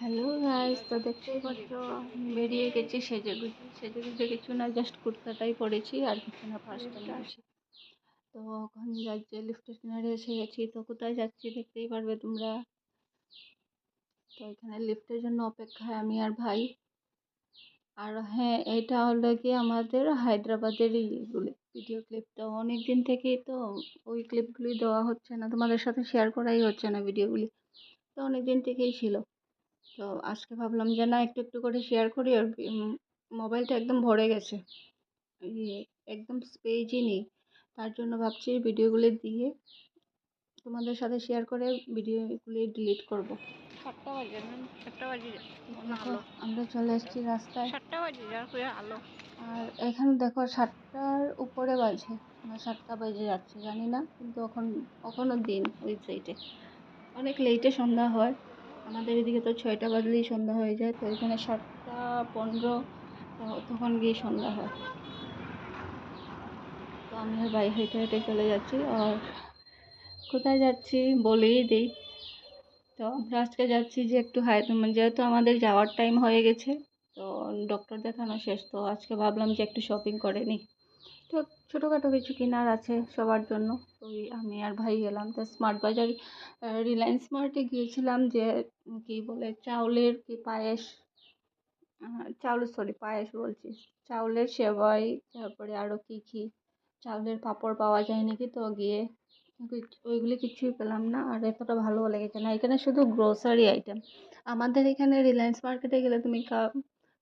Hello guys তো দেখতেই পাচ্ছ বেরিয়ে গেছি সেজে গুজে সেজে গুজে কিছু না জাস্ট কুর্তাটাই পরেছি আর কিছু না ফার্স্টটা নিয়েছি তো ওখান যাচ্ছি লিফটের কিনারে এসে গেছি। তো কোথায় যাচ্ছি দেখতেই পারবে তোমরা। তো এখানে লিফটের জন্য অপেক্ষায় আমি আর ভাই। আর হ্যাঁ এটা হলো কি আমাদের হায়দ্রাবাদের ইয়েগুলি ভিডিও ক্লিপ তো অনেক দিন থেকেই তো ওই ক্লিপগুলি দেওয়া হচ্ছে না, তোমাদের সাথে শেয়ার করাই হচ্ছে না ভিডিওগুলি তো অনেক দিন থেকেই ছিল। তো আজকে ভাবলাম যে না একটু একটু করে শেয়ার করি। আর মোবাইলটা একদম ভরে গেছে। ইয়ে একদম স্পেজই নেই। তার জন্য ভাবছি ভিডিওগুলি দিয়ে তোমাদের সাথে শেয়ার করে ভিডিওগুলি ডিলিট করব। সাতটা বাজে সাতটা বাজে আমরা চলে এসেছি রাস্তায়। সাতটা বাজে আলো। আর এখানে দেখো সাতটার উপরে বাজে। আমার সাতটা বাজে যাচ্ছে জানি না। কিন্তু এখন এখনও দিন ওই সাইডে অনেক লেটে সন্ধ্যা হয়। আমাদের এদিকে তো ছয়টা বাজলেই সন্ধ্যা হয়ে যায়, তো এখানে সাতটা পনেরো তখন গিয়ে সন্ধ্যা হয়। তো আমি আর বাইরে হেঁটে হেঁটে চলে যাচ্ছি আর কোথায় যাচ্ছি বলেই দিই। তো আমরা আজকে যাচ্ছি যে একটু হাই যেহেতু আমাদের যাওয়ার টাইম হয়ে গেছে, তো ডক্টর দেখানো শেষ, তো আজকে ভাবলাম যে একটু শপিং করে নিই ছোটোখাটো কিছু কেনার আছে সবার জন্য। ওই আমি আর ভাই গেলাম তো স্মার্ট বাজার রিলায়েন্স স্মার্টে গিয়েছিলাম যে কী বলে, চাউলের কি পায়েস চাউলের সরি পায়েস বলছি। চাউলের সেবাই, তারপরে আরও কী কী, চাউলের পাঁপড় পাওয়া যায় নাকি তো গিয়ে ওইগুলি কিছুই পেলাম না। আর এতটা ভালো লেগেছে না এখানে শুধু গ্রোসারি আইটেম আমাদের এখানে রিলায়েন্স মার্কেটে গেলে তুমি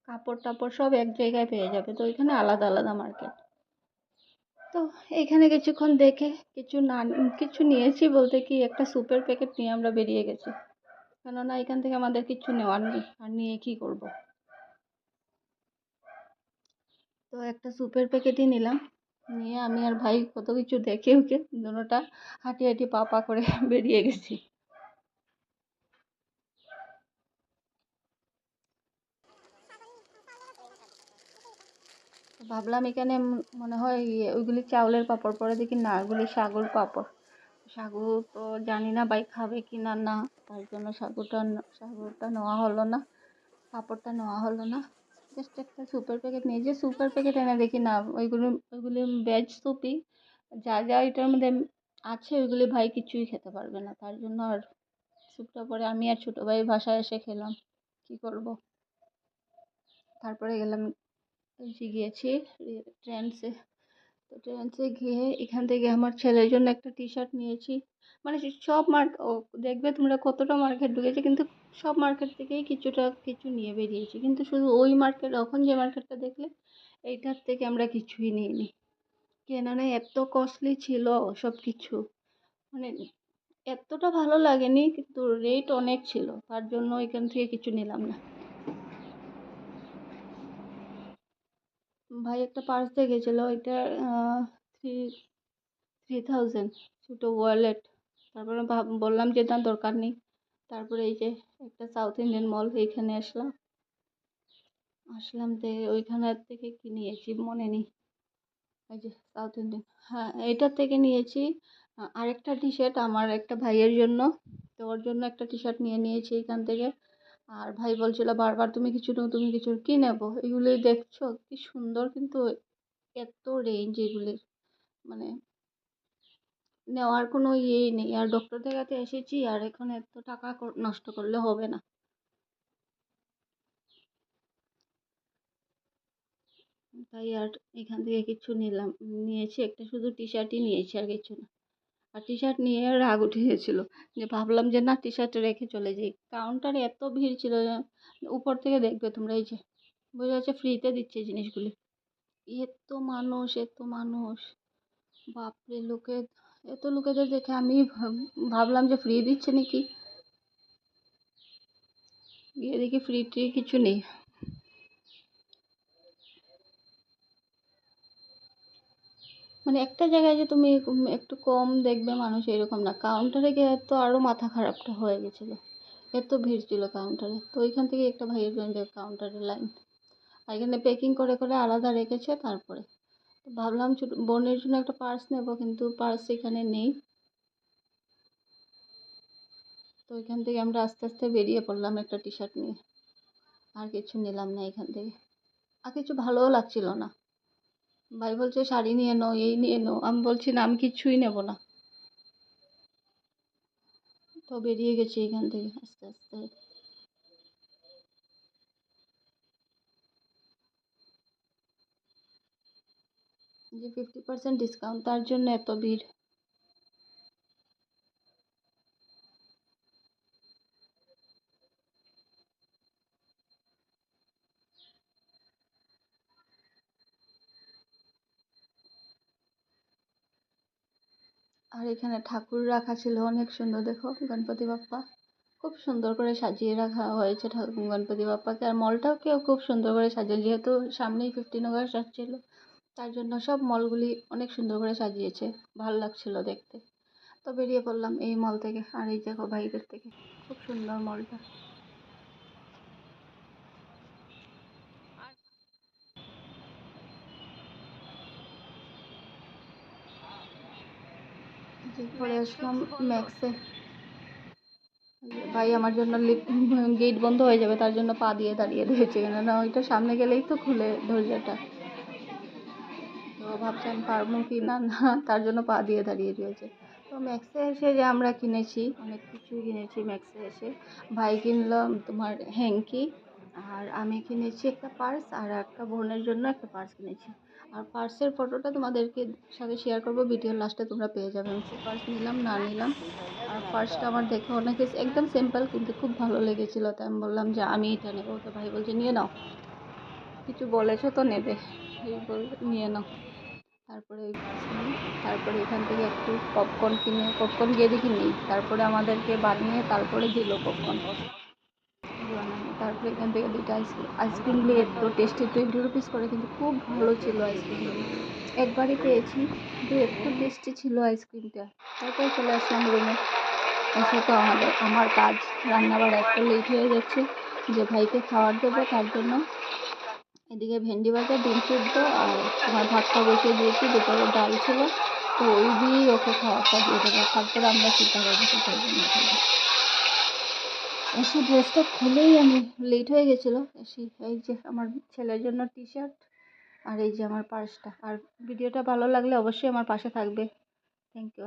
কাপড় টাপড় সব এক জায়গায় পেয়ে যাবে। তো এখানে আলাদা আলাদা মার্কেট তো এখানে কিছুক্ষণ দেখে কিছু না, কিছু নিয়েছি বলতে কি একটা স্যুপের প্যাকেট নিয়ে আমরা বেরিয়ে গেছি। কেননা এখান থেকে আমাদের কিছু নেওয়ার নেই, আর নিয়ে কী করব? তো একটা স্যুপের প্যাকেটই নিলাম। নিয়ে আমি আর ভাই কত কিছু দেখে উঠে দুটা হাঁটি হাঁটি পা পা করে বেরিয়ে গেছি। ভাবলাম এখানে মনে হয় ইয়ে ওইগুলি চাউলের পাঁপড় পরে দেখি না, ওগুলি সাগুর পাপড়। সাগু তো জানি না ভাই খাবে কি না না তার জন্য সাগুটা সাগুটা নেওয়া হলো না, পাপড়টা নেওয়া হলো না। জাস্ট একটা স্যুপের প্যাকেট নিয়ে, যে সুপার প্যাকেট এনে দেখি না, ওইগুলো, ওইগুলি ভেজ স্যুপই যা যা এটার মধ্যে আছে, ওইগুলি ভাই কিছুই খেতে পারবে না। তার জন্য আর স্যুপটা পরে আমি আর ছোটো ভাই বাসায় এসে খেলাম। কী করব? তারপরে গেলাম গিয়েছি ট্রেন্ডসে। তো ট্রেন্ডসে গিয়ে এখান থেকে আমার ছেলের জন্য একটা টি শার্ট নিয়েছি। মানে সব মার্ক দেখবে তোমরা কতটা মার্কেট ঢুকেছে, কিন্তু সব মার্কেট থেকেই কিছুটা কিছু নিয়ে বেরিয়েছি। কিন্তু শুধু ওই মার্কেট এখন যে মার্কেটটা দেখলে, এইটার থেকে আমরা কিছুই নিইনি। কেননা এত কস্টলি ছিল সব কিছু। মানে এতটা ভালো লাগেনি, কিন্তু রেট অনেক ছিল। তার জন্য এখান থেকে কিছু নিলাম না। ভাই একটা পার্স দিয়ে গেছিল থ্রি থ্রি থাউজেন্ড ছোটো ওয়ালেট তারপরে ভাব, বললাম যে না দরকার নেই। তারপরে এই যে একটা সাউথ ইন্ডিয়ান মল এইখানে আসলাম। আসলাম তো ওইখানের থেকে কি নিয়েছি মনে নেই। ওই যে সাউথ ইন্ডিয়ান হ্যাঁ এইটার থেকে নিয়েছি আরেকটা টি শার্ট আমার একটা ভাইয়ের জন্য। তো ওর জন্য একটা টি শার্ট নিয়ে নিয়েছি এখান থেকে। আর ভাই বলছিল, বারবার তুমি কিছু নেব তুমি কিছু কী নেব? এগুলি দেখছ? কি সুন্দর কিন্তু এত রেঞ্জ এগুলির। মানে নেওয়ার কোনো ইয়েই নেই। আর ডক্টর দেখাতে এসেছি আর এখন এত টাকা নষ্ট করলে হবে না। তাই আর এখান থেকে কিছু নিলাম, নিয়েছি। একটা শুধু টি শার্টই নিয়েছি আর কিছু না। আর টি শার্ট নিয়ে রাগ উঠে গেছিল যে ভাবলাম যে না টি শার্ট রেখে চলে যাই। কাউন্টারে এত ভিড় ছিল উপর থেকে দেখবে তোমরা এই যে, বোঝা যাচ্ছে ফ্রিতে দিচ্ছে জিনিসগুলি। এত মানুষ এত মানুষ। বাপরে, লোকে, এত লোকেদের দেখে আমি ভাবলাম যে ফ্রি দিচ্ছে নাকি? গিয়ে দেখি ফ্রি ট্রি কিছু নেই। মানে একটা জায়গায় যে তুমি একটু কম দেখবে মানুষ এরকম না। কাউন্টারে গিয়ে তো আরও মাথা খারাপটা হয়ে গেছিল। এত ভিড় ছিল কাউন্টারে তো ওইখান থেকে একটা ভাইয়ের জন্য কাউন্টারের লাইন আর এখানে প্যাকিং করে করে আলাদা রেখেছে তারপরে। ভাবলাম ছোটো বোনের জন্য একটা পার্স নেব, কিন্তু পার্স এখানে নেই। তো এখান থেকে আমরা আস্তে আস্তে বেরিয়ে পড়লাম একটা টি শার্ট নিয়ে। আর কিছু নিলাম না এখান থেকে। আর কিছু ভালোও লাগছিল না। ভাই বলছে, শাড়ি নিয়ে নাও, এই নিয়ে নাও। আমি বলছি, না, আমি কিচ্ছুই নেব না। তো বেরিয়ে গেছি এখান থেকে, আস্তে আস্তে। যে ফিফটি পার্সেন্ট ডিসকাউন্ট তার জন্য এত ভিড়। আর এখানে ঠাকুর রাখা ছিল অনেক সুন্দর, দেখো গণপতি বাপ্পা। খুব সুন্দর করে সাজিয়ে রাখা হয়েছে ঠাকুর গণপতি বাপ্পাকে। আর মলটাকেও খুব সুন্দর করে সাজিয়ে যেহেতু সামনেই ফিফটিন আগস্ট আসছিল তার জন্য সব মলগুলি অনেক সুন্দর করে সাজিয়েছে। ভালো লাগছিল দেখতে। তো বেরিয়ে পড়লাম এই মল থেকে, আর এই দেখো বাইরের থেকে। খুব সুন্দর মলটা। পরে আসলাম ম্যাক্সে ভাই, আমার জন্য গেট বন্ধ হয়ে যাবে, তার জন্য পা দিয়ে দাঁড়িয়ে রয়েছে। কেননা, ওইটা সামনে গেলেই তো খুলে দরজাটা তো ভাবছেন পারব কি না না, তার জন্য পা দিয়ে দাঁড়িয়ে রয়েছে। তো ম্যাক্সে এসে যে আমরা কিনেছি, অনেক কিছুই কিনেছি ম্যাক্সে এসে। ভাই কিনলো তোমার হ্যাঙ্কি আর আমি কিনেছি একটা পার্স আর একটা বোনের জন্য একটা পার্স কিনেছি। আর পার্সের ফটোটা তোমাদেরকে সাথে শেয়ার করব ভিডিওর লাস্টে তোমরা পেয়ে যাবে। আমি পার্স নিলাম, না নিলাম। আর পার্সটা আমার দেখে অনেকে একদম সিম্পল কিন্তু খুব ভালো লেগেছিলো। তাই আমি বললাম যে আমি এটা নেব। তো ভাই বলছে, নিয়ে নাও। কিছু বলেছ তো নেবে। এই বল, নিয়ে নাও। তারপরে ওই তারপরে এখান থেকে একটু পপকর্ন কিনে পপকর্ন গিয়ে দেখি নেই। তারপরে আমাদেরকে বানিয়ে তারপরে দিল পপকর্ন তারপরে এখান থেকে দুইটা আইসক্রিম আইসক্রিমগুলি এত টেস্টি টোয়েন্টি রুপিস করে, কিন্তু খুব ভালো ছিল আইসক্রিমগুলি একবারই পেয়েছি, কিন্তু এত টেস্টি ছিল আইসক্রিমটা তারপরে চলে আসলাম রুমে এসে তো আমাদের, আমার কাজ রান্না বাড়া একটা লেট হয়ে যাচ্ছে যে ভাইকে খাবার দেবো, তার জন্য এদিকে ভেন্ডি ভাজা, ডিম সিদ্ধ আর তোমার ভাতটা বসিয়ে দিয়েছি, দুপুরে ডাল ছিল। তো ওই দিয়েই ওকে খাবারটা দিয়ে দেবো। তারপরে আমরা করব না করব এসে ড্রেসটা খুলেই আমি লেট হয়ে গেছিল। এসে এই যে আমার ছেলের জন্য টি শার্ট আর এই যে আমার পার্সটা আর ভিডিওটা ভালো লাগলে অবশ্যই আমার পাশে থাকবে। Thank you